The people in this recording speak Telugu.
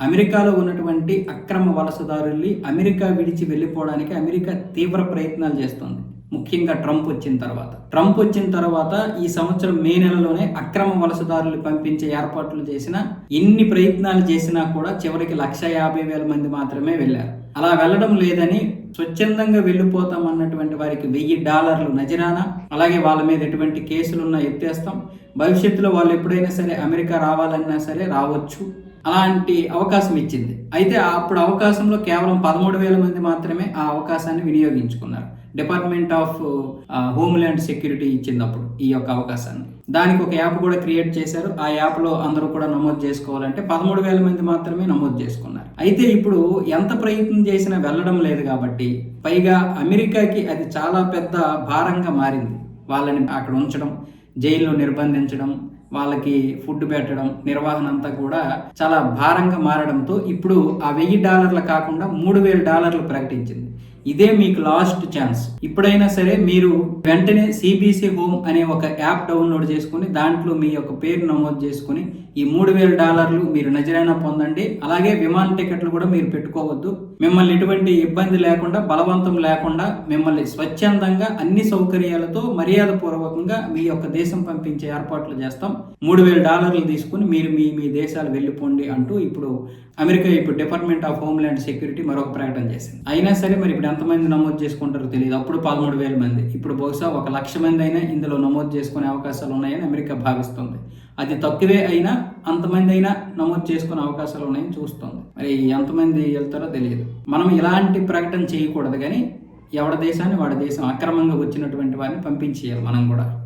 అమెరికాలో ఉన్నటువంటి అక్రమ వలసదారుల్ని అమెరికా విడిచి వెళ్ళిపోవడానికి అమెరికా తీవ్ర ప్రయత్నాలు చేస్తోంది. ముఖ్యంగా ట్రంప్ వచ్చిన తర్వాత. ట్రంప్ వచ్చిన తర్వాత ఈ సంవత్సరం మే నెలలోనే అక్రమ వలసదారులు పంపించే ఏర్పాట్లు చేసిన ఎన్ని ప్రయత్నాలు చేసినా కూడా చివరికి లక్ష యాభై వేల మంది మాత్రమే వెళ్ళారు. అలా వెళ్ళడం లేదని స్వచ్ఛందంగా వెళ్ళిపోతాం అన్నటువంటి వారికి వెయ్యి డాలర్లు నజరానా అలాగే వాళ్ళ మీద ఎటువంటి కేసులున్నా ఎత్తేస్తాం. భవిష్యత్తులో వాళ్ళు ఎప్పుడైనా సరే అమెరికా రావాలన్నా సరే రావచ్చు. అలాంటి అవకాశం ఇచ్చింది. అయితే అప్పుడు అవకాశంలో కేవలం పదమూడు వేల మంది మాత్రమే ఆ అవకాశాన్ని వినియోగించుకున్నారు. డిపార్ట్మెంట్ ఆఫ్ హోమ్ల్యాండ్ సెక్యూరిటీ ఇచ్చింది అప్పుడు ఈ యొక్క అవకాశాన్ని. దానికి ఒక యాప్ కూడా క్రియేట్ చేశారు. ఆ యాప్లో అందరూ కూడా నమోదు చేసుకోవాలంటే పదమూడు వేల మంది మాత్రమే నమోదు చేసుకున్నారు. అయితే ఇప్పుడు ఎంత ప్రయత్నం చేసినా వెళ్ళడం లేదు కాబట్టి పైగా అమెరికాకి అది చాలా పెద్ద భారంగా మారింది. వాళ్ళని అక్కడ ఉంచడం జైల్లో నిర్బంధించడం వాళ్ళకి ఫుడ్ పెట్టడం నిర్వహణ అంతా కూడా చాలా భారంగా మారడంతో ఇప్పుడు ఆ వెయ్యి డాలర్లు కాకుండా మూడు వేల డాలర్లు ప్రకటించింది. ఇదే మీకు లాస్ట్ ఛాన్స్ ఇప్పుడైనా సరే మీరు వెంటనే సిబిసి హోమ్ అనే ఒక యాప్ డౌన్లోడ్ చేసుకుని దాంట్లో మీ యొక్క పేరు నమోదు చేసుకుని ఈ మూడు వేల డాలర్లు మీరు నజరైనా పొందండి. అలాగే విమాన టికెట్లు కూడా మీరు పెట్టుకోవద్దు. మిమ్మల్ని ఎటువంటి ఇబ్బంది లేకుండా బలవంతం లేకుండా మిమ్మల్ని స్వచ్ఛందంగా అన్ని సౌకర్యాలతో మర్యాద పూర్వకంగా మీ యొక్క దేశం పంపించే ఏర్పాట్లు చేస్తాం. మూడు వేల డాలర్లు తీసుకుని మీరు మీ మీ దేశాలు వెళ్ళిపోండి అంటూ ఇప్పుడు అమెరికా ఇప్పుడు డిపార్ట్మెంట్ ఆఫ్ హోమ్ల్యాండ్ సెక్యూరిటీ మరొక ప్రకటన చేసింది. అయినా సరే మరి ఇప్పుడు ఎంతమంది నమోదు చేసుకుంటారో తెలియదు. అప్పుడు పదమూడు వేల మంది. ఇప్పుడు బహుశా ఒక లక్ష మంది అయినా ఇందులో నమోదు చేసుకునే అవకాశాలు ఉన్నాయని అమెరికా భావిస్తుంది. అది తక్కువే అయినా అంతమంది అయినా నమోదు చేసుకునే అవకాశాలు ఉన్నాయని చూస్తుంది. మరి ఎంతమంది వెళ్తారో తెలియదు. మనం ఇలాంటి ప్రకటన చేయకూడదు కానీ ఎవడ దేశాన్ని వాడి దేశం అక్రమంగా వచ్చినటువంటి వారిని పంపించేయాలి మనం కూడా.